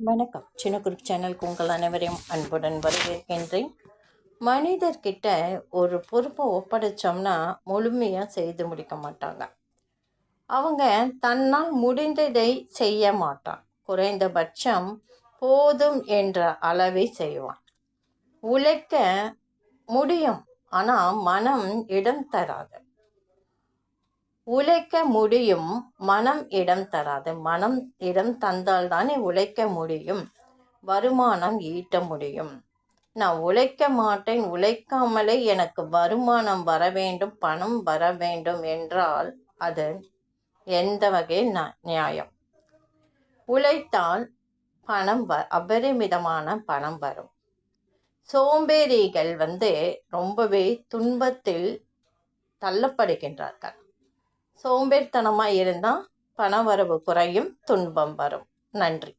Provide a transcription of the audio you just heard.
வணக்கம். சின்ன குரூப் சேனலுக்கு உங்கள் அனைவரையும் அன்புடன் வரவேற்கின்றேன். மனிதர்கிட்ட ஒரு பொறுப்பை ஒப்படைச்சோம்னா முழுமையாக செய்து முடிக்க மாட்டாங்க. அவங்க தன்னால் முடிந்ததை செய்ய மாட்டான். குறைந்தபட்சம் போதும் என்ற அளவை செய்வான். உழைக்க முடியும். ஆனால் மனம் இடம் தராது. உழைக்க முடியும் மனம் இடம் தராது. மனம் இடம் தந்தால் தானே உழைக்க முடியும். வருமானம் ஈட்ட முடியும். நான் உழைக்க மாட்டேன். உழைக்காமலே எனக்கு வருமானம் வர வேண்டும். பணம் வர வேண்டும் என்றால் அது எந்த வகை நியாயம்? உழைத்தால் பணம் வ அபரிமிதமான பணம் வரும். சோம்பேறிகள் வந்து ரொம்பவே துன்பத்தில் தள்ளப்படுகின்றார்கள். சோம்பேறித்தனமாக இருந்தால் பண வரவு குறையும் துன்பம் வரும். நன்றி.